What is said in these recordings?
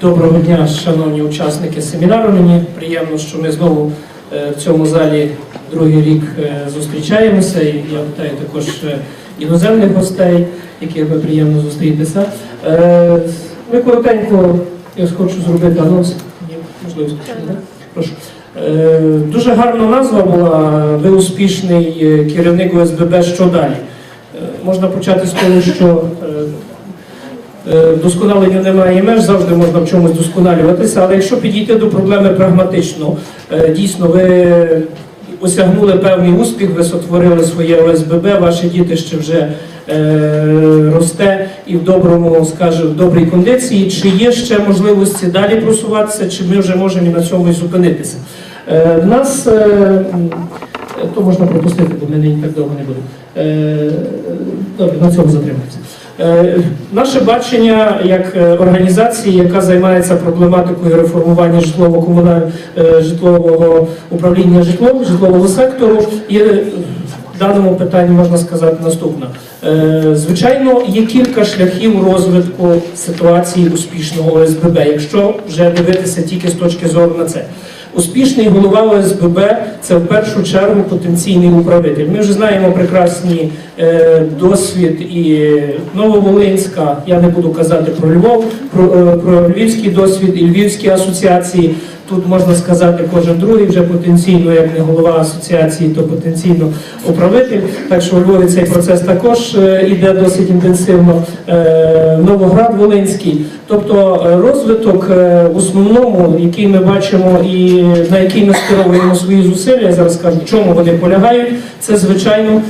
Доброго дня, шановні учасники семінару. Мені приємно, що ми знову е, в цьому залі другий рік е, зустрічаємося. І я вітаю також е, іноземних гостей, яких би приємно зустрітися. Ми коротенько я хочу зробити анонс. Ні, можливо. Прошу. Дуже гарна назва була. Ви успішний керівник ОСББ. Що далі? Можна почати з того, що е, Е, немає меж, завжди можна в чомусь досконалюватися, але якщо підійти до проблеми прагматично, е, дійсно ви осягнули певний успіх, ви сотворили своє ОСББ, ваші діти ще вже е, росте і в доброму, скажімо, в добрій кондиції. Чи є ще можливості далі просуватися, чи ми вже можемо на цьому і зупинитися? В нас то можна пропустити, бо ми не так довго не будемо. На цьому затримаємося. Е, Наше бачення як е, організації, яка займається проблематикою реформування житлово-комунального житлового управління житлом, житлового сектору, е, в даному питанні можна сказати наступне. Е, Звичайно, є кілька шляхів розвитку ситуації успішного ОСББ, якщо вже дивитися тільки з точки зору на це. Успішний голова ОСББ це в першу чергу потенційний управитель. Ми вже знаємо прекрасний е, досвід і Нововолинська, я не буду казати про Львов, про, е, про львівський досвід і львівські асоціації. Тут можна сказати, кожен другий вже потенційно, як не голова асоціації, то потенційно управитель. Так що у Львові цей процес також е, іде досить інтенсивно. Е, Новоград Волинський. Тобто е, розвиток в основному, який ми бачимо і на який ми скеровуємо свої зусилля, я зараз скажу, в чому вони полягають, це звичайно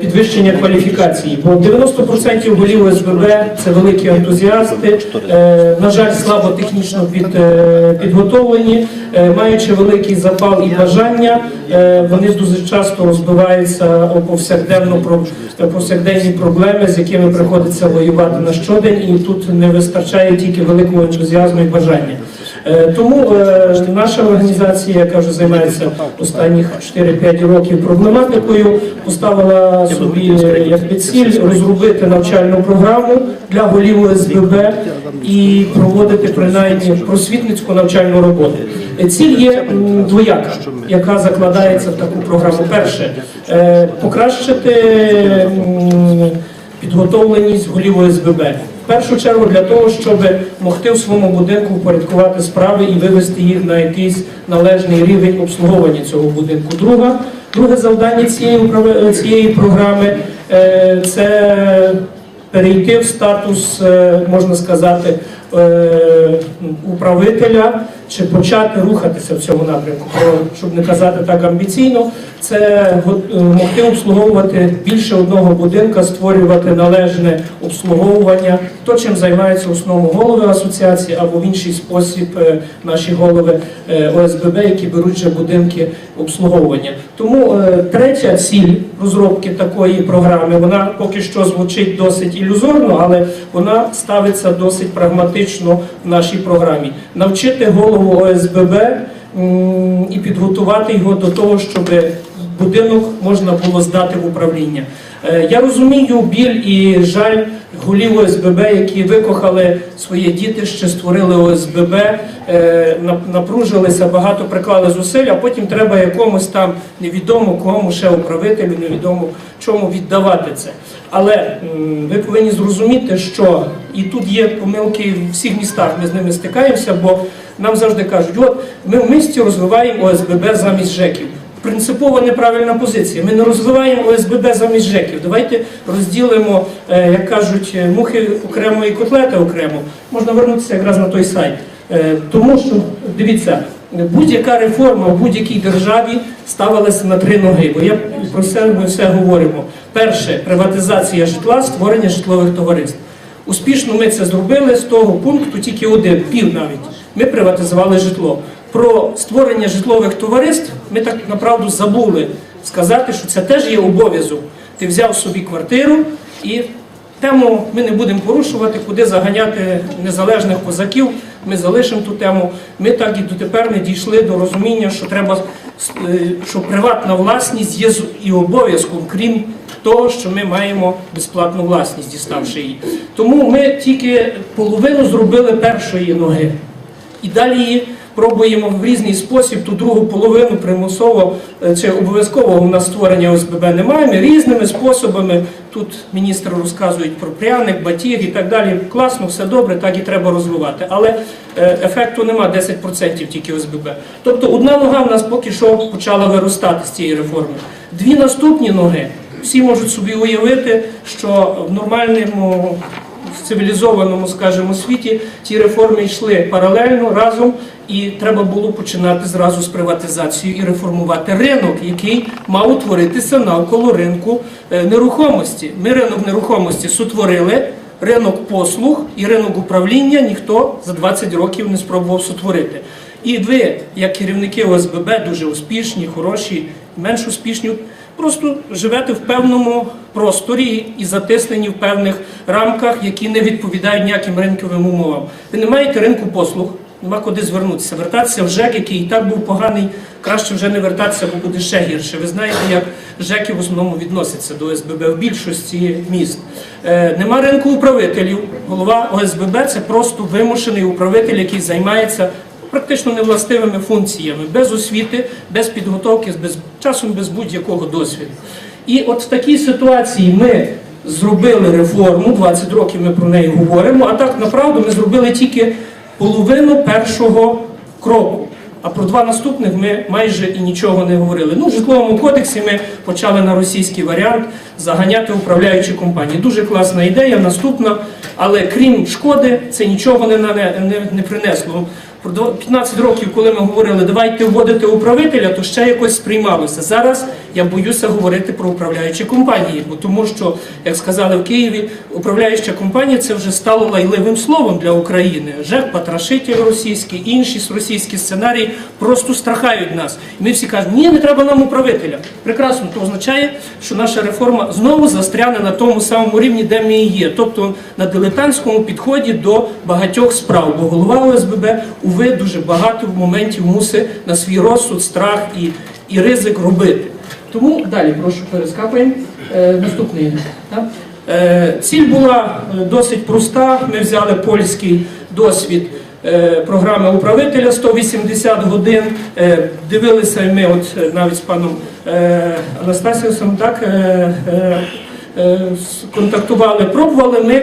підвищення кваліфікації. Бо 90% голів ОСББ це великі ентузіасти, на жаль, слабо технічно під, підготовлені, е, маючи великий запал і бажання, е, вони дуже часто розбиваються у повсякденну про повсякденні проблеми, з якими приходиться воювати на щодень, і тут не вистачає тільки великого ентузіазму і бажання. Е, Тому е, наша організація, яка вже займається останніх 4-5 років проблематикою, поставила собі е, як ціль розробити навчальну програму для голів ОСББ і проводити принаймні просвітницьку навчальну роботу. Ціль є двояка, яка закладається в таку програму. Перше покращити підготовленість голів ОСББ. В першу чергу для того, щоб могти в своєму будинку впорядкувати справи і вивести їх на якийсь належний рівень обслуговування цього будинку. Друга, друге завдання цієї, цієї програми е, це перейти в статус, е, можна сказати, е, управителя чи почати рухатися в цьому напрямку. Щоб не казати так амбіційно, це е, могти обслуговувати більше одного будинка, створювати належне обслуговування, то чим займаються в голови асоціації або в інший спосіб е, наші голови е, ОСББ, які беруть вже будинки обслуговування. Тому третя ціль розробки такої програми, вона поки що звучить досить ілюзорно, але вона ставиться досить прагматично в нашій програмі. Навчити голову ОСББ і підготувати його до того, щоб будинок можна було здати в управління. Е, Я розумію біль і жаль голів ОСББ, які викохали своє дітище, створили ОСББ, е, напружилися, багато приклали зусиль, а потім треба якомусь там невідомо кому ще управителю, невідомо чому віддавати це. Але ви повинні зрозуміти, що і тут є помилки в всіх містах, ми з ними стикаємося, бо нам завжди кажуть, от ми в місті розвиваємо ОСББ замість ЖЕКів. Принципово неправильна позиція. Ми не розвиваємо ОСББ замість ЖЕКів. Давайте розділимо, е, як кажуть, е, мухи окремо і котлети окремо. Можна вернутися якраз на той сайт. Е, Тому що, дивіться, будь-яка реформа в будь-якій державі ставилася на три ноги. Бо я про це ми все говоримо. Перше приватизація житла, створення житлових товариств. Успішно ми це зробили з того пункту, тільки один, пів навіть. Ми приватизували житло. Про створення житлових товариств ми так направду забули сказати, що це теж є обов'язок. Ти взяв собі квартиру і тему ми не будемо порушувати, куди заганяти незалежних козаків. Ми залишимо ту тему. Ми так і дотепер не дійшли до розуміння, що треба е, що приватна власність є і обов'язком, крім того, що ми маємо безплатну власність, діставши її. Тому ми тільки половину зробили першої ноги. І далі її пробуємо в різний спосіб ту другу половину примусово е, чи обов'язкового у нас створення ОСББ немає. Ми різними способами. Тут міністр розказують про пряник, батіг і так далі. Класно, все добре, так і треба розвивати. Але е, ефекту нема 10% тільки ОСББ. Тобто одна нога в нас поки що почала виростати з цієї реформи. Дві наступні ноги. Всі можуть собі уявити, що в нормальному цивілізованому, скажімо, світі ті реформи йшли паралельно разом, і треба було починати зразу з приватизацією і реформувати ринок, який мав утворитися навколо ринку е, нерухомості. Ми ринок нерухомості сотворили. Ринок послуг і ринок управління ніхто за 20 років не спробував сотворити. І ви, як керівники ОСББ, дуже успішні, хороші, менш успішні, просто живете в певному просторі і затиснені в певних рамках, які не відповідають ніяким ринковим умовам. Ви не маєте ринку послуг, нема куди звернутися. Вертатися в ЖЕК, який і так був поганий, краще вже не вертатися, бо буде ще гірше. Ви знаєте, як ЖЕКи в основному відносяться до ОСББ в більшості міст. Е, нема ринку управителів. Голова ОСББ це просто вимушений управитель, який займається практично невластивими функціями, без освіти, без підготовки, без, часом без будь-якого досвіду. І от в такій ситуації ми зробили реформу, 20 років ми про неї говоримо, а так направду ми зробили тільки половину першого кроку. А про два наступних ми майже і нічого не говорили. Ну, в житловому кодексі ми почали на російський варіант заганяти управляючі компанії. Дуже класна ідея, наступна, але крім шкоди, це нічого не, не, не принесло. Про дв- 15 років, коли ми говорили, давайте вводити управителя, то ще якось сприймалося. Зараз я боюся говорити про управляючі компанії, бо тому що, як сказали в Києві, управляюча компанія це вже стало лайливим словом для України. ЖЕК, Патрашитель російський, інші російські сценарії просто страхають нас. І ми всі кажуть, ні, не треба нам управителя. Прекрасно, то означає, що наша реформа знову застряне на тому самому рівні, де ми і є, тобто на дилетантському підході до багатьох справ. Бо голова ОСББ, уви, дуже багато моментів мусить на свій розсуд, страх і, і ризик робити. Тому далі, прошу, перескакуємо. Е, наступний. Так? Е, ціль була е, досить проста. Ми взяли польський досвід е, програми управителя 180 годин. Е, дивилися ми, от навіть з паном Анастасіусом, так. Е, е, е, контактували, пробували ми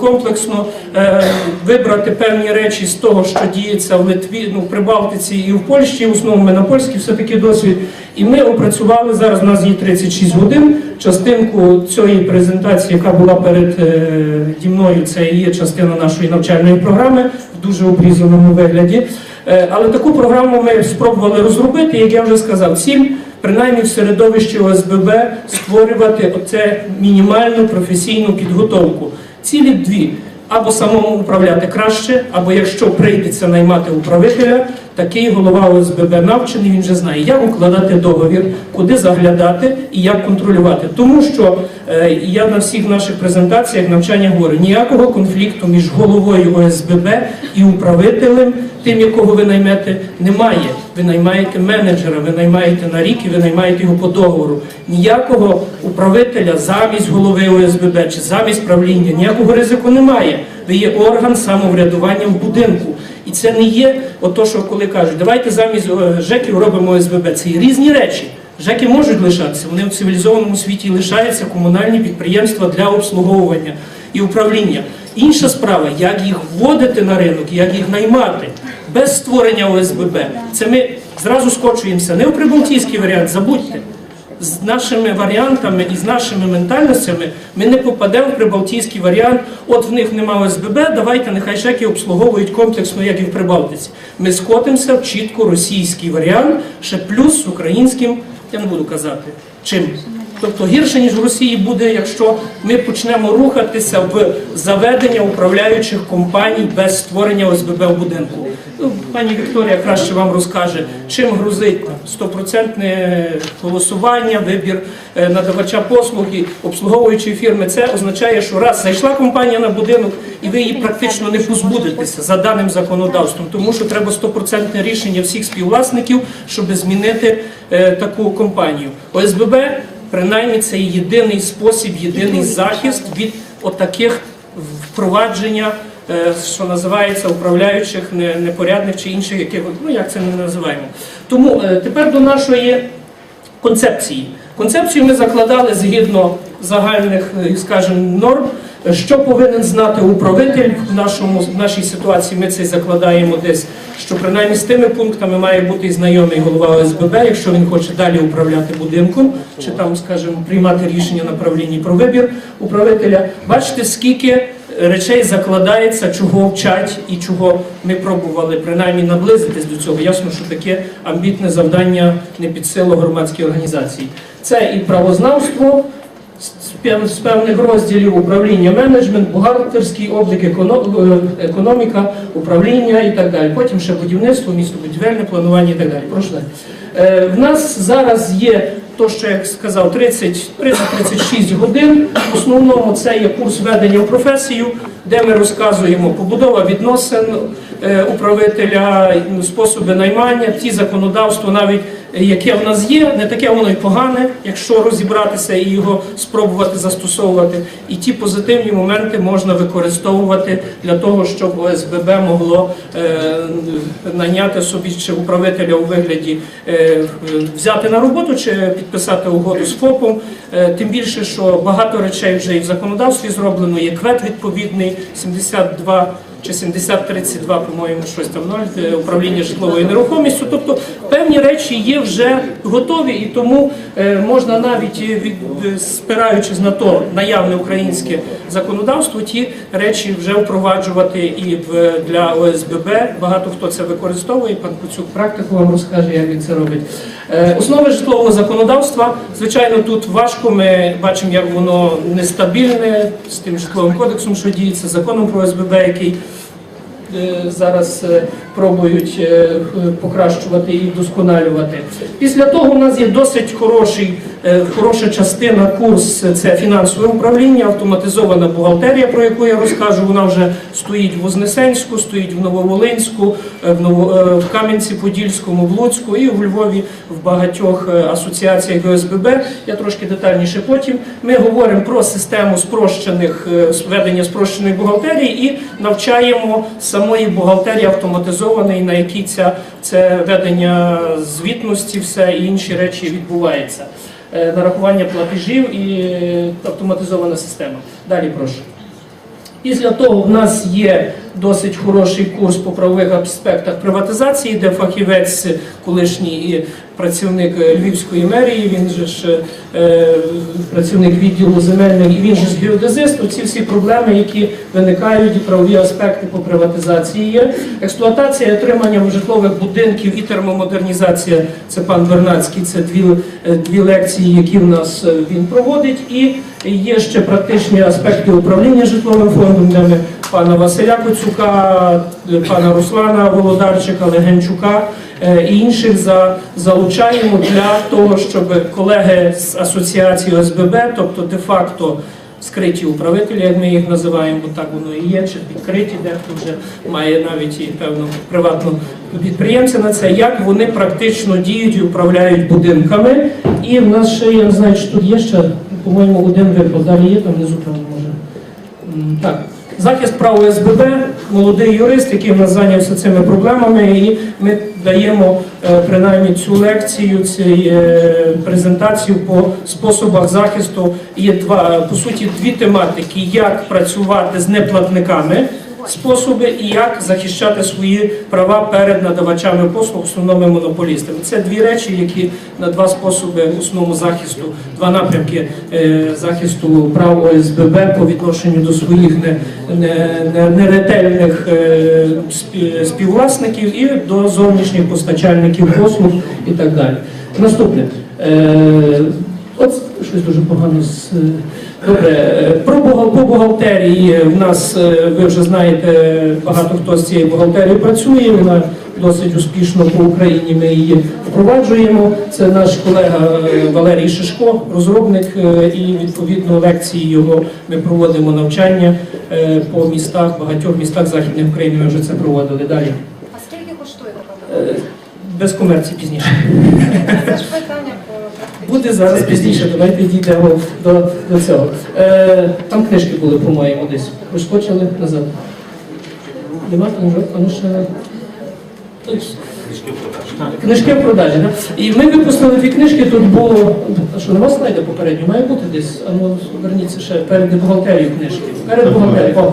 комплексно е, вибрати певні речі з того, що діється в Литві, ну, в Прибалтиці і в Польщі, в основному на польський все-таки досвід. І ми опрацювали, зараз у нас є 36 годин, частинку цієї презентації, яка була перед е, ді мною, це є частина нашої навчальної програми в дуже обрізаному вигляді. Е, Але таку програму ми спробували розробити, як я вже сказав, ціль принаймні в середовищі ОСББ створювати оце мінімальну професійну підготовку. Цілі дві. Або самому управляти краще, або якщо прийдеться наймати управителя, такий голова ОСББ навчений, він вже знає, як укладати договір, куди заглядати і як контролювати. Тому що е, я на всіх наших презентаціях навчання говорю, ніякого конфлікту між головою ОСББ і управителем, тим, якого ви наймете, немає. Ви наймаєте менеджера, ви наймаєте на рік і ви наймаєте його по договору. Ніякого управителя замість голови ОСББ чи замість правління, ніякого ризику немає. Ви є орган самоврядування в будинку. І це не є ото, що коли кажуть, давайте замість е, ЖЕКів робимо ОСББ. Це є різні речі. ЖЕКи можуть лишатися, вони в цивілізованому світі лишаються комунальні підприємства для обслуговування і управління. Інша справа, як їх вводити на ринок, як їх наймати без створення ОСББ. Це ми зразу скочуємося не в прибалтійський варіант, забудьте. З нашими варіантами і з нашими ментальностями ми не попадемо в прибалтійський варіант. От в них немає ОСББ, давайте нехай шеки обслуговують комплексно, як і в Прибалтиці. Ми скотимося в чітко російський варіант, ще плюс з українським, я не буду казати, чим Тобто гірше ніж в Росії буде, якщо ми почнемо рухатися в заведення управляючих компаній без створення ОСББ в будинку. Ну, пані Вікторія краще вам розкаже, чим грузить стопроцентне голосування, вибір е, надавача послуг і обслуговуючої фірми. Це означає, що раз зайшла компанія на будинок, і ви її практично не позбудетеся за даним законодавством, тому що треба стопроцентне рішення всіх співвласників, щоб змінити е, таку компанію. ОСББ принаймні це єдиний спосіб, єдиний захист від отаких впровадження, що називається управляючих непорядних чи інших яких, ну як це не називаємо. Тому е, тепер до нашої концепції. Концепцію ми закладали згідно загальних, е, скажімо, норм. Що повинен знати управитель в нашому в нашій ситуації? Ми це закладаємо десь, що принаймні з тими пунктами має бути знайомий голова ОСББ, якщо він хоче далі управляти будинком, чи там, скажімо, приймати рішення на правлінні про вибір управителя. Бачите, скільки речей закладається, чого вчать і чого ми пробували принаймні наблизитись до цього. Ясно, що таке амбітне завдання не під силу громадській організації. Це і правознавство з певних розділів управління менеджмент, бухгалтерський облік, е, економіка, управління і так далі. Потім ще будівництво, містобудівельне планування і так далі. Прошу. Е, В нас зараз є то, що я сказав, 30 30-36 годин. В основному це є курс ведення в професію, де ми розказуємо побудова відносин управителя, ну, способи наймання, ті законодавства, навіть е, яке в нас є, не таке воно й погане, якщо розібратися і його спробувати застосовувати. І ті позитивні моменти можна використовувати для того, щоб ОСББ могло е, наняти собі чи управителя у вигляді е, взяти на роботу чи підписати угоду з ФОПом. Е, Тим більше, що багато речей вже і в законодавстві зроблено, є квет відповідний 72 чи 7032, по-моєму, щось там ноль, е, управління житловою нерухомістю. Тобто певні речі є вже готові, і тому е, можна навіть е, від, спираючись на то наявне українське законодавство, ті речі вже впроваджувати і для ОСББ. Багато хто це використовує. Пан Куцюк практику вам розкаже, як він це робить. Основи житлового законодавства, звичайно, тут важко. Ми бачимо, як воно нестабільне з тим житловим кодексом, що діється, законом про ОСББ, який зараз е, пробують е, покращувати і вдосконалювати. Після того у нас є досить хороший, е, хороша частина курс це фінансове управління, автоматизована бухгалтерія, про яку я розкажу. Вона вже стоїть в Вознесенську, стоїть в Нововолинську, е, в е, в Кам'янці-Подільському, в Луцьку і в Львові в багатьох е, асоціаціях ОСББ. Я трошки детальніше потім. Ми говоримо про систему спрощених е, ведення спрощеної бухгалтерії і навчаємо самої бухгалтерії автоматизованої, на якій ця це ведення звітності, все і інші речі відбувається. Е, Нарахування платежів і е, автоматизована система. Далі прошу. Після того в нас є досить хороший курс по правових аспектах приватизації, де фахівець, колишній працівник е, Львівської мерії, він же ж е, працівник відділу земельного, і він же ж геодезист. Оці всі проблеми, які виникають, правові аспекти по приватизації є. Експлуатація і отримання житлових будинків і термомодернізація. Це пан Вернацький. Це дві, е, дві лекції, які в нас е, він проводить. І є ще практичні аспекти управління житловим фондом, де ми пана Василя Коцюка, пана Руслана Володарчика, Легенчука е, і інших за, залучаємо для того, щоб колеги з асоціації ОСББ, тобто де-факто скриті управителі, як ми їх називаємо, бо так воно і є, чи відкриті, дехто вже має навіть і певну приватну підприємця на це, як вони практично діють і управляють будинками. І в нас ще, я не знаю, чи тут є ще, по-моєму, один випал, далі є, там внизу певно може. Так, захист прав ОСББ, молодий юрист, який в нас зайнявся цими проблемами, і ми даємо е, принаймні цю лекцію, цю е, презентацію по способах захисту. Є два, по суті, дві тематики: як працювати з неплатниками. Способи і як захищати свої права перед надавачами послуг, основними монополістами. Це дві речі, які на два способи основного захисту, два напрямки е, захисту прав ОСББ по відношенню до своїх не, не, не, неретельних е, співвласників і до зовнішніх постачальників послуг і так далі. Наступне. От щось дуже погано з е, добре. е, Про по бухгалтерії в нас е, ви вже знаєте, багато хто з цією бухгалтерією працює. Вона досить успішно по Україні. Ми її впроваджуємо. Це наш колега Валерій Шишко, розробник, і відповідно лекції його ми проводимо навчання по містах, багатьох містах Західної України. Ми вже це проводили далі. А скільки коштує така Без комерції пізніше. Це ж питання про практичну. Буде зараз пізніше, давайте дійдемо до, до цього. Е, там книжки були, по-моєму, десь. Вискочили назад. Нема ну ще. Книжки в продажі, так? І ми випустили дві книжки, тут було. А що, нема слайда попередньо? Має бути десь. А ну верніться ще перед бухгалтерією книжки. Перед бухгалтерією.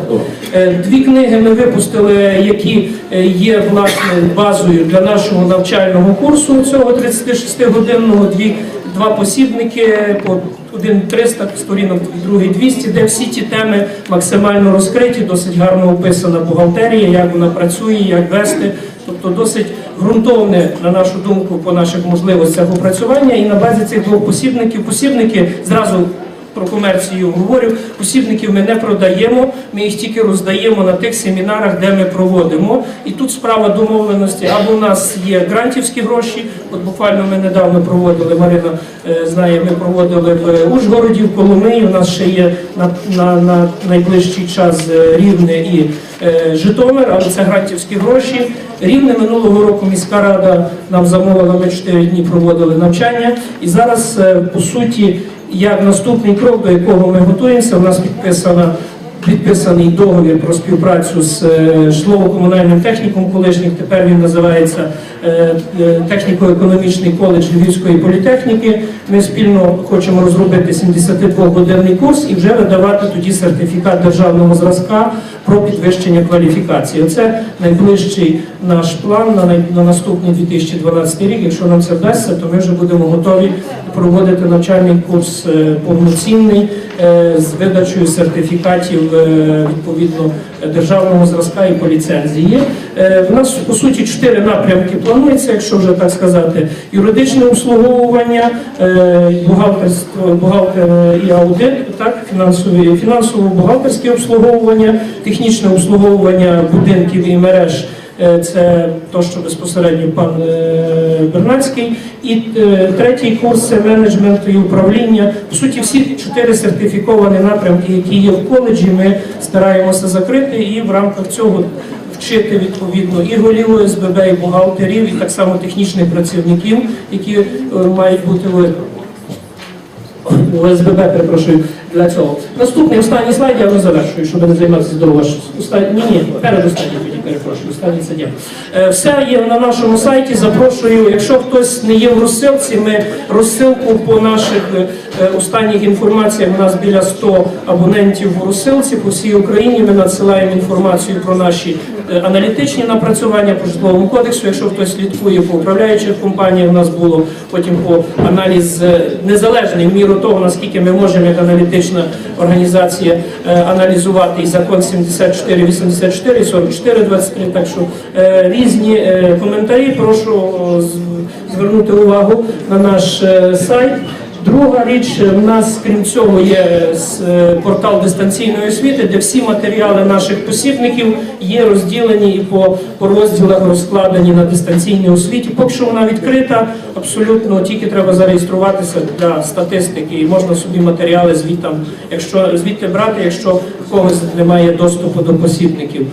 Е, Дві книги ми випустили, які е, є власне базою для нашого навчального курсу цього 36-годинного. Дві два посібники по один 300 сторінок, другий 200, де всі ті теми максимально розкриті, досить гарно описана бухгалтерія, як вона працює, як вести. Тобто досить ґрунтовне, на нашу думку, по наших можливостях опрацювання. І на базі цих двох посібників, посібники зразу про комерцію говорю, посібників ми не продаємо, ми їх тільки роздаємо на тих семінарах, де ми проводимо. І тут справа домовленості, або у нас є грантівські гроші, от буквально ми недавно проводили, Марина е, знає, ми проводили в Ужгороді, в Коломиї, у нас ще є на, на, на найближчий час е, Рівне і е, Житомир, але це грантівські гроші. Рівне минулого року міська рада нам замовила, ми 4 дні проводили навчання. І зараз, е, по суті, як наступний крок, до якого ми готуємося, у нас підписана. Підписаний договір про співпрацю з е, житлово-комунальним техніком колишніх. Тепер він називається е, е, техніко-економічний коледж Львівської політехніки. Ми спільно хочемо розробити 72-годинний курс і вже видавати тоді сертифікат державного зразка про підвищення кваліфікації. Оце найближчий наш план на, наступний 2012 рік. Якщо нам це вдасться, то ми вже будемо готові проводити навчальний курс повноцінний з видачею сертифікатів відповідно державного зразка і по ліцензії. В У нас по суті чотири напрямки планується, якщо вже так сказати: юридичне обслуговування, е, бухгалтерство, бухгалтер і аудит, так фінансові фінансово-бухгалтерське обслуговування, технічне обслуговування будинків і мереж. Е, Це то, що безпосередньо пан е, Бернацький. І е, третій курс це менеджмент і управління. По суті, всі чотири сертифіковані напрямки, які є в коледжі, ми стараємося закрити і в рамках цього вчити відповідно і голів ОСББ, і бухгалтерів, і так само технічних працівників, які мають бути в ОСББ, перепрошую, для цього. Наступний останній слайд я вже завершую, щоб не займатися довго. Останній, ні, ні, перед останній тоді перепрошую, останній це дім. Е, Все є на нашому сайті. Запрошую. Якщо хтось не є в розсилці, ми розсилку по наших е, е, останніх інформаціях. У нас біля 100 абонентів в розсилці по всій Україні. Ми надсилаємо інформацію про наші аналітичні напрацювання по житловому кодексу. Якщо хтось слідкує по управляючих компаніях, у нас було потім по аналіз е, незалежний в міру того, наскільки ми можемо як аналітична організація е, аналізувати і закон 74, 84, 44, 23. Так що е, різні е, коментарі. Прошу звернути увагу на наш е, сайт. Друга річ, в нас, крім цього, є е, портал дистанційної освіти, де всі матеріали наших посібників є розділені і по, по розділах розкладені на дистанційній освіті. Поки що вона відкрита, абсолютно тільки треба зареєструватися для статистики, і можна собі матеріали звітам, якщо звідти брати, якщо в когось немає доступу до посібників.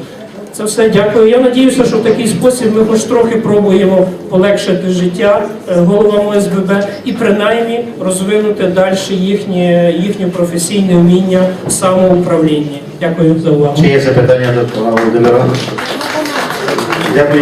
Це все дякую. Я надіюся, що в такий спосіб ми хоч трохи пробуємо полегшити життя е, головам ОСББ і принаймні розвинути далі їхнє, їхнє професійне вміння самоуправління. Дякую за увагу. Чи є запитання до Володимира? Дякую.